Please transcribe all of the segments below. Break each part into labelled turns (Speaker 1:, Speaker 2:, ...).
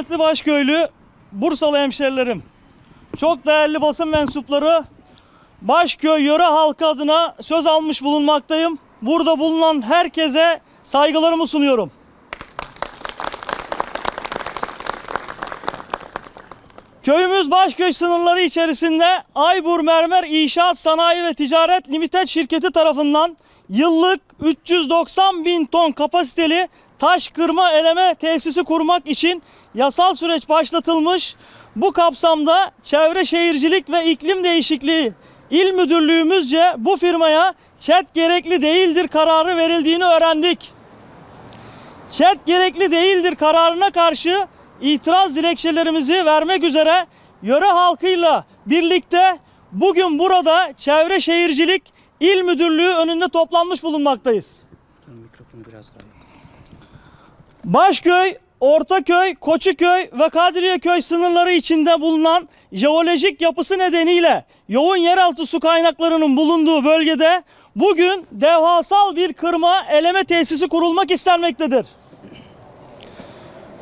Speaker 1: kıymetli Başköylü, Bursalı hemşerilerim, çok değerli basın mensupları, Başköy yöre halkı adına söz almış bulunmaktayım. Burada bulunan herkese saygılarımı sunuyorum. Köyümüz Başköy sınırları içerisinde Aybur Mermer İnşaat Sanayi ve Ticaret Limited şirketi tarafından yıllık 390 bin ton kapasiteli taş kırma eleme tesisi kurmak için yasal süreç başlatılmış. Bu kapsamda Çevre Şehircilik ve İklim Değişikliği İl Müdürlüğümüzce bu firmaya çet gerekli değildir kararı verildiğini öğrendik. Çet gerekli değildir kararına karşı itiraz dilekçelerimizi vermek üzere yöre halkıyla birlikte bugün burada Çevre Şehircilik İl Müdürlüğü önünde toplanmış bulunmaktayız.
Speaker 2: Mikrofonu biraz daha.
Speaker 1: Başköy, Ortaköy, Koçuköy ve Kadriyeköy sınırları içinde bulunan jeolojik yapısı nedeniyle yoğun yeraltı su kaynaklarının bulunduğu bölgede bugün devasal bir kırma eleme tesisi kurulmak istenmektedir.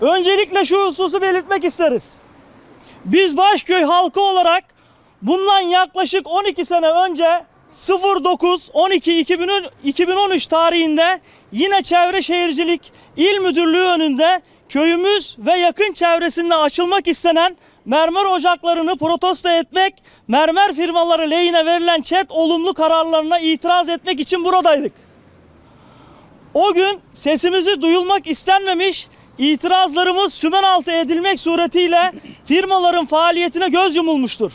Speaker 1: Öncelikle şu hususu belirtmek isteriz. Biz Başköy halkı olarak bundan yaklaşık 12 sene önce 09 12 2013 tarihinde yine Çevre Şehircilik İl Müdürlüğü önünde köyümüz ve yakın çevresinde açılmak istenen mermer ocaklarını protesto etmek, mermer firmaları lehine verilen çet olumlu kararlarına itiraz etmek için buradaydık. O gün sesimizi duyulmak istenmemiş, itirazlarımız sümen altı edilmek suretiyle firmaların faaliyetine göz yumulmuştur.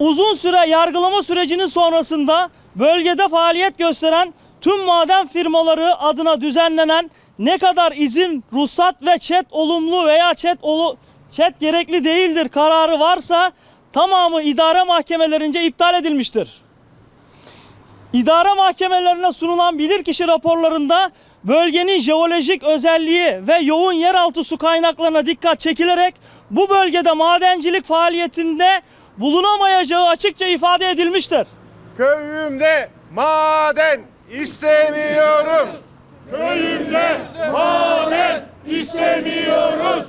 Speaker 1: Uzun süre yargılama sürecinin sonrasında bölgede faaliyet gösteren tüm maden firmaları adına düzenlenen ne kadar izin, ruhsat ve çet olumlu veya çet olu, çet gerekli değildir kararı varsa tamamı idare mahkemelerince iptal edilmiştir. İdare mahkemelerine sunulan bilirkişi raporlarında bölgenin jeolojik özelliği ve yoğun yeraltı su kaynaklarına dikkat çekilerek bu bölgede madencilik faaliyetinde bulunamayacağı açıkça ifade edilmiştir.
Speaker 3: Köyümde maden istemiyorum. Köyümde maden istemiyoruz.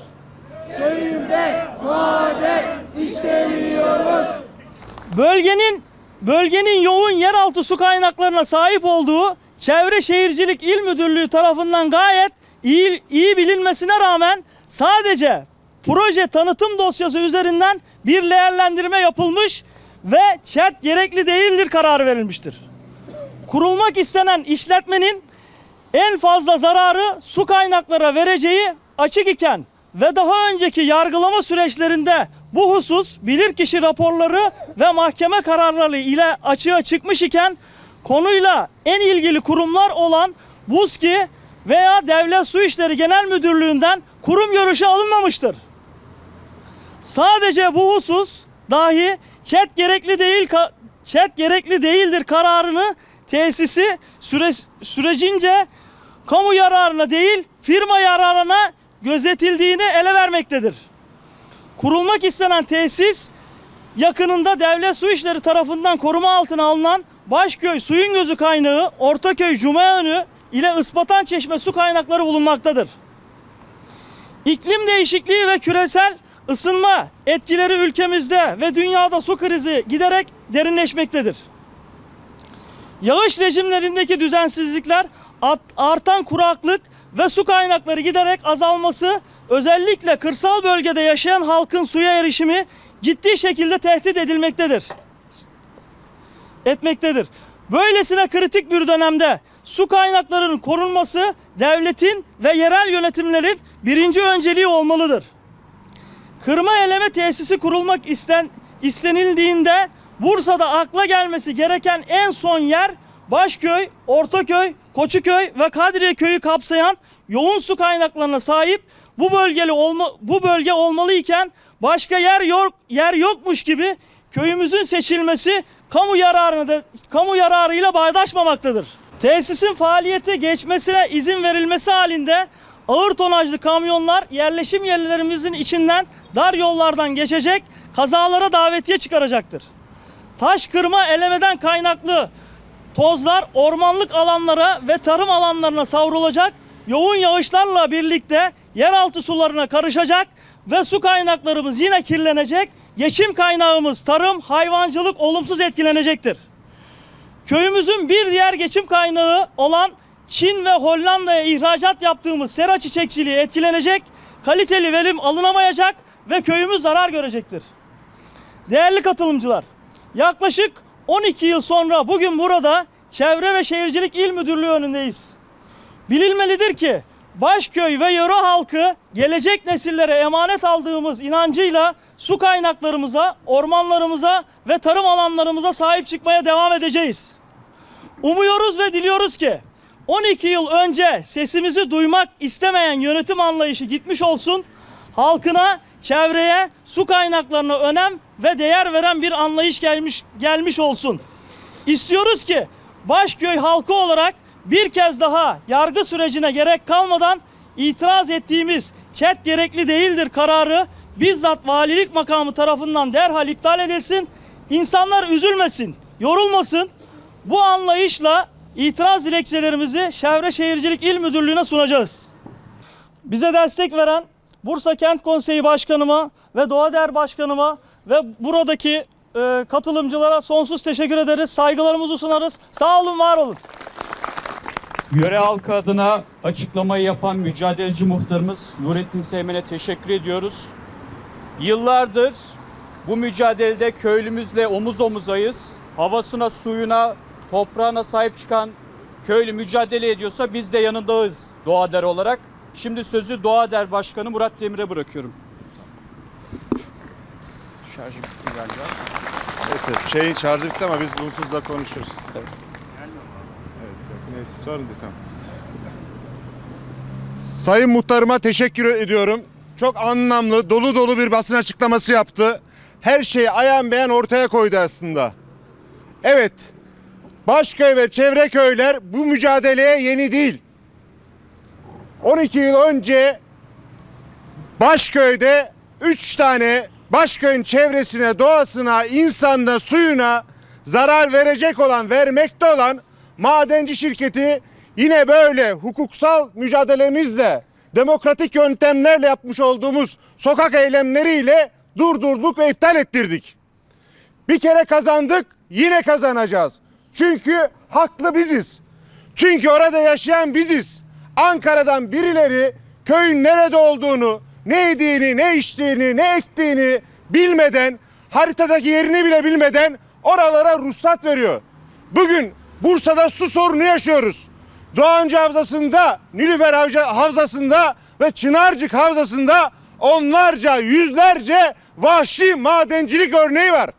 Speaker 1: Bölgenin bölgenin yoğun yeraltı su kaynaklarına sahip olduğu Çevre Şehircilik İl Müdürlüğü tarafından gayet iyi, iyi bilinmesine rağmen sadece proje tanıtım dosyası üzerinden bir değerlendirme yapılmış ve çet gerekli değildir kararı verilmiştir. Kurulmak istenen işletmenin en fazla zararı su kaynaklara vereceği açık iken ve daha önceki yargılama süreçlerinde bu husus bilirkişi raporları ve mahkeme kararları ile açığa çıkmış iken konuyla en ilgili kurumlar olan BUSKİ veya Devlet Su İşleri Genel Müdürlüğü'nden kurum görüşü alınmamıştır. Sadece bu husus dahi çet gerekli değil çet gerekli değildir kararını tesisi süre, sürecince kamu yararına değil firma yararına gözetildiğini ele vermektedir. Kurulmak istenen tesis yakınında devlet su işleri tarafından koruma altına alınan Başköy suyun gözü kaynağı Ortaköy Cumaönü ile Ispatan Çeşme su kaynakları bulunmaktadır. İklim değişikliği ve küresel ısınma etkileri ülkemizde ve dünyada su krizi giderek derinleşmektedir. Yağış rejimlerindeki düzensizlikler, artan kuraklık ve su kaynakları giderek azalması özellikle kırsal bölgede yaşayan halkın suya erişimi ciddi şekilde tehdit edilmektedir. Etmektedir. Böylesine kritik bir dönemde su kaynaklarının korunması devletin ve yerel yönetimlerin birinci önceliği olmalıdır. Kırma eleme tesisi kurulmak isten, istenildiğinde Bursa'da akla gelmesi gereken en son yer Başköy, Ortaköy, Koçuköy ve Kadriye köyü kapsayan yoğun su kaynaklarına sahip bu bölgeli olma, bu bölge olmalı iken başka yer yok yer yokmuş gibi köyümüzün seçilmesi kamu yararını da, kamu yararıyla bağdaşmamaktadır. Tesisin faaliyete geçmesine izin verilmesi halinde ağır tonajlı kamyonlar yerleşim yerlerimizin içinden dar yollardan geçecek, kazalara davetiye çıkaracaktır. Taş kırma elemeden kaynaklı tozlar ormanlık alanlara ve tarım alanlarına savrulacak, yoğun yağışlarla birlikte yeraltı sularına karışacak ve su kaynaklarımız yine kirlenecek. Geçim kaynağımız tarım, hayvancılık olumsuz etkilenecektir. Köyümüzün bir diğer geçim kaynağı olan Çin ve Hollanda'ya ihracat yaptığımız sera çiçekçiliği etkilenecek, kaliteli verim alınamayacak ve köyümüz zarar görecektir. Değerli katılımcılar, yaklaşık 12 yıl sonra bugün burada Çevre ve Şehircilik İl Müdürlüğü önündeyiz. Bilinmelidir ki Başköy ve yöre halkı gelecek nesillere emanet aldığımız inancıyla su kaynaklarımıza, ormanlarımıza ve tarım alanlarımıza sahip çıkmaya devam edeceğiz. Umuyoruz ve diliyoruz ki 12 yıl önce sesimizi duymak istemeyen yönetim anlayışı gitmiş olsun. Halkına, çevreye, su kaynaklarına önem ve değer veren bir anlayış gelmiş gelmiş olsun. İstiyoruz ki Başköy halkı olarak bir kez daha yargı sürecine gerek kalmadan itiraz ettiğimiz çet gerekli değildir kararı bizzat valilik makamı tarafından derhal iptal edilsin. İnsanlar üzülmesin, yorulmasın. Bu anlayışla itiraz dilekçelerimizi Çevre Şehircilik İl Müdürlüğü'ne sunacağız. Bize destek veren Bursa Kent Konseyi Başkanıma ve Doğa Değer Başkanıma ve buradaki e, katılımcılara sonsuz teşekkür ederiz. Saygılarımızı sunarız. Sağ olun, var olun.
Speaker 4: Yöre halkı adına açıklamayı yapan mücadeleci muhtarımız Nurettin Seymen'e teşekkür ediyoruz. Yıllardır bu mücadelede köylümüzle omuz omuzayız. Havasına, suyuna, toprağına sahip çıkan köylü mücadele ediyorsa biz de yanındayız Doğader olarak. Şimdi sözü Doğader Başkanı Murat Demir'e bırakıyorum. Şarjı bitti galiba.
Speaker 3: Neyse şeyin şarjı bitti ama biz bunsuz da konuşuruz. Evet. yok, neyse sorun değil tamam. Sayın muhtarıma teşekkür ediyorum. Çok anlamlı, dolu dolu bir basın açıklaması yaptı. Her şeyi ayan beyan ortaya koydu aslında. Evet, Başköy ve çevre köyler bu mücadeleye yeni değil. 12 yıl önce Başköy'de 3 tane Başköy'ün çevresine, doğasına, insanına, suyuna zarar verecek olan, vermekte olan madenci şirketi yine böyle hukuksal mücadelemizle, demokratik yöntemlerle yapmış olduğumuz sokak eylemleriyle durdurduk ve iptal ettirdik. Bir kere kazandık, yine kazanacağız. Çünkü haklı biziz. Çünkü orada yaşayan biziz. Ankara'dan birileri köyün nerede olduğunu, ne yediğini, ne içtiğini, ne ektiğini bilmeden, haritadaki yerini bile bilmeden oralara ruhsat veriyor. Bugün Bursa'da su sorunu yaşıyoruz. Doğancı Havzası'nda, Nilüfer Havza- Havzası'nda ve Çınarcık Havzası'nda onlarca, yüzlerce vahşi madencilik örneği var.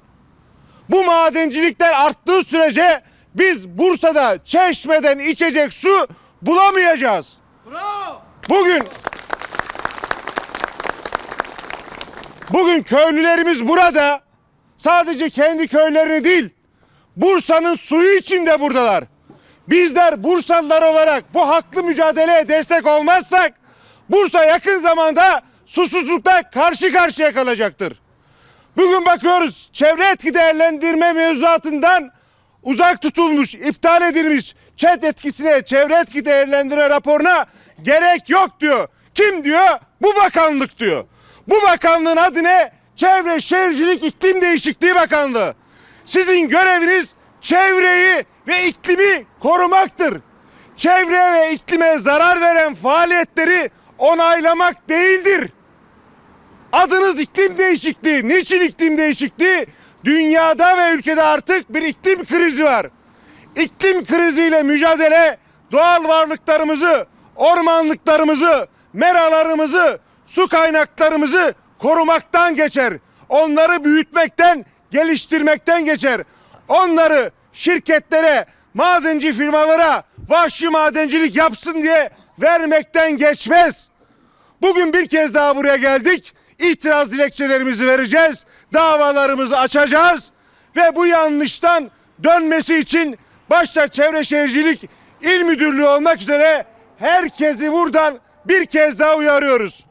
Speaker 3: Bu madencilikler arttığı sürece biz Bursa'da çeşmeden içecek su bulamayacağız. Bugün Bugün köylülerimiz burada sadece kendi köylerini değil Bursa'nın suyu için de buradalar. Bizler Bursalılar olarak bu haklı mücadeleye destek olmazsak Bursa yakın zamanda susuzlukta karşı karşıya kalacaktır. Bugün bakıyoruz çevre etki değerlendirme mevzuatından uzak tutulmuş, iptal edilmiş çet etkisine, çevre etki değerlendirme raporuna gerek yok diyor. Kim diyor? Bu bakanlık diyor. Bu bakanlığın adı ne? Çevre Şehircilik İklim Değişikliği Bakanlığı. Sizin göreviniz çevreyi ve iklimi korumaktır. Çevre ve iklime zarar veren faaliyetleri onaylamak değildir. Adınız iklim değişikliği. Niçin iklim değişikliği? Dünyada ve ülkede artık bir iklim krizi var. İklim kriziyle mücadele doğal varlıklarımızı, ormanlıklarımızı, meralarımızı, su kaynaklarımızı korumaktan geçer. Onları büyütmekten, geliştirmekten geçer. Onları şirketlere, madenci firmalara vahşi madencilik yapsın diye vermekten geçmez. Bugün bir kez daha buraya geldik. İtiraz dilekçelerimizi vereceğiz. Davalarımızı açacağız. Ve bu yanlıştan dönmesi için başta Çevre Şehircilik İl Müdürlüğü olmak üzere herkesi buradan bir kez daha uyarıyoruz.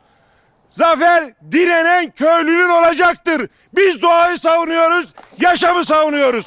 Speaker 3: Zafer direnen köylünün olacaktır. Biz doğayı savunuyoruz, yaşamı savunuyoruz.